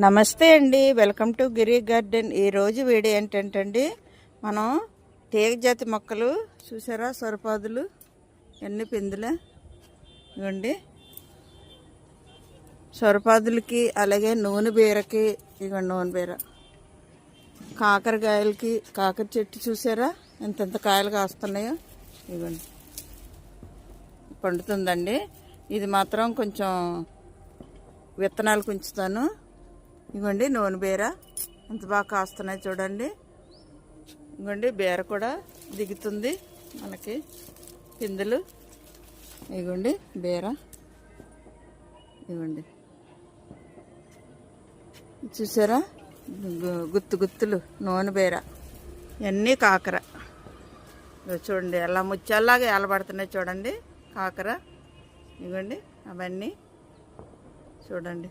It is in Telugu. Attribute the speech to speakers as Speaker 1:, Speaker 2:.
Speaker 1: నమస్తే అండి. Welcome to Giri garden. ఈరోజు వీడియో ఏంటంటే అండి మనం తీగ జాతి మొక్కలు చూసారా? సొరపాదులు. ఎన్ని పిందులే? ఇవ్వండి. సొరపాదులకి అలాగే నూనె బీరకి ఇవ్వండి నూనె బీర. కాకరకాయలకి కాకర చెట్టు చూసారా? ఎంతెంత కాయలు కాస్తున్నాయో? ఇవ్వండి. పండుతుందండి. ఇది మాత్రం కొంచెం విత్తనాలు ఉంచుతాను ఇగోండి నూనె బీర. ఎంత బాగా కాస్తున్నాయి చూడండి. ఇగోండి బీర కూడా దిగుతుంది మనకి పిందులు. ఇగోండి బీర. ఇవ్వండి చూసారా? గు- గుత్తు గుత్తులు నూనె బీర. ఇవన్నీ కాకర. చూడండి ఎలా ముత్యాల్లాగా ఏలబడుతున్నాయి చూడండి కాకర. ఇవ్వండి అవన్నీ చూడండి.